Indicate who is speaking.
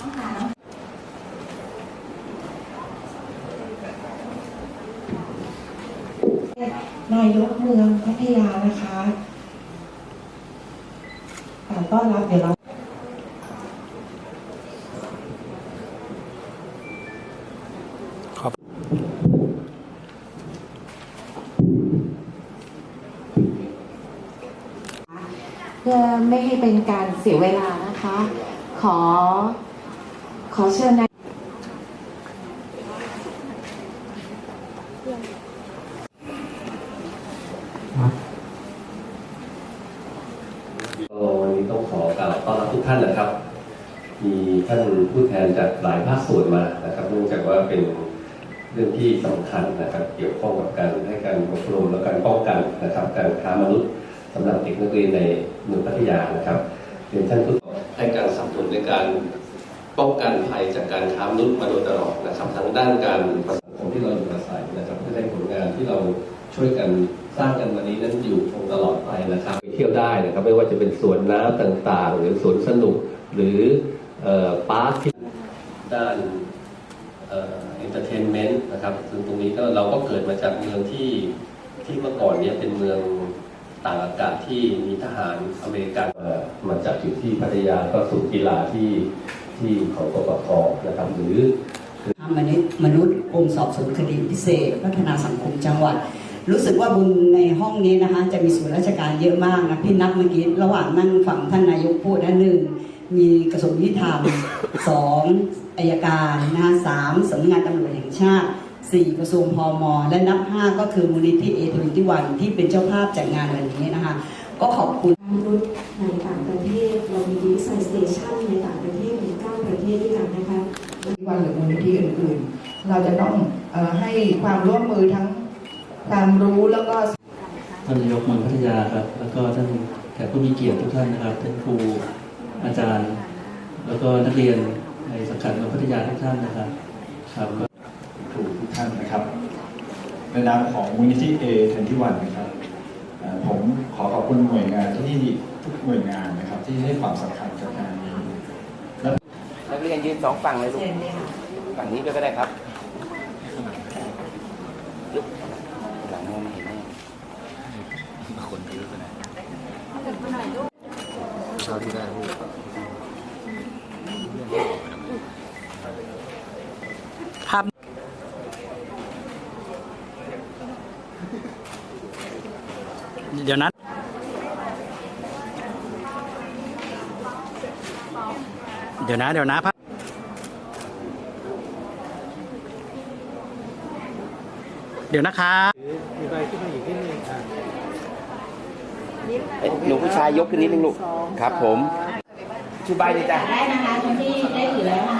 Speaker 1: ต้อรแล้นายกเมืองพัทยานะคะต่ต้อนรับเดี๋ยวเราเพื่อไม่ให้เป็นการเสียเวลานะคะ ขอ อเชิญนาย
Speaker 2: ก็วันนี้ต้องขอกล่าวต้อนรับทุกท่านนะครับ มีท่านผู้แทนจากหลายภาคส่วนมานะครับ เนื่องจากว่าเป็นเรื่องที่สำคัญนะครับ เกี่ยวข้องกับการให้การอบรมและการป้องกันนะครับ การค้ามนุษย์สำหรับเด็กนักเรียนในเมืองพัทยานะครับเรียนท่านผู้ให้การสนับสนุนในการ ป้องกันภัยจากการค้ามนุษย์มาโดยตลอดนะครับทั้งด้านการประสานของที่เราอยู่อาศัยนะครับเพื่อให้ผลงานที่เราช่วยกันสร้างกันวันนี้นั้นอยู่คงตลอดไปนะครับไปเที่ยวได้นะครับไม่ว่าจะเป็นสวนน้ำต่างๆ หรือสวนสนุกหรือปาร์คที่ด้านเอ่อนเตอร์เทนเมนต์นะครับซึ่งตรงนี้ก็เราก็เกิดมาจากเมืองที่ที่เมื่อก่อนเนี้ยเป็นเมืองต่างอากาศที่มีทหารอเมริกันมาจัดอยู่ที่พัทยาก็ศูนกีฬาที่ ที่ของกปคนะครับหรือ
Speaker 3: มนุษย์มนุษย์กรมสอบสวนคดีพิเศษ พัฒนาสังคมจังหวัด รู้สึกว่าบนในห้องนี้นะคะ จะมีส่วนราชการเยอะมากนะพี่นับเมื่อกี้ระหว่างนั่งฟังท่านนายกพูดนะหนึ่งมีกระทรวงยุติธรรมสองอายการนะคะสามสำนักงานตำรวจแห่งชาติสี่กระทรวงพมและนับห้าก็คือมูลนิธิเอทวินที่วันที่เป็นเจ้าภาพจัดงานวันนี้นะคะ ก็ขอบคุณ
Speaker 4: มนุษย์ในต่างประเทศเรามีดีไซน์สเตชันในต่างประเทศ ถึง9ประเทศด้วยกันนะคะ
Speaker 5: วันหรือมูลนิธิอื่นๆ เราจะต้องเออให้ความร่วมมือทั้งความรู้แล้วก็
Speaker 6: ท่านนายกเมืองพัทยาครับ แล้วก็ท่านแขกผู้มีเกียรติทุกท่านนะครับท่านครูอาจารย์ แล้วก็นักเรียนในสังกัดเมืองพัทยาทุกท่านนะครับครับก็
Speaker 7: ครูทุกท่านนะครับในนามของมูลนิธิเอเทนที่วันนะครับเอ่อผมขอขอบคุณหน่วยงานที่ทุกหน่วยงานนะครับ ที่ให้ความสำคัญกับงาน นี้
Speaker 8: นักเรียนยืนสองฝั่งเลยลูกฝั่งนี้ด้วยก็ได้ครับลุกหลังมองไม่เห็นแน่คนเยอะไปไหน
Speaker 6: เดี๋ยวนะ ดี๋ยวนะ เดี๋ยวนะพักเดี๋ยวนะครับ
Speaker 8: เอ้ยหนูผู้ชายยกขึ้นนิดนึงลูก ครับผมชูใบเลยจ้ะ
Speaker 1: ได้นะคะคนที่ได้ถือแล้วนะคะสังเกต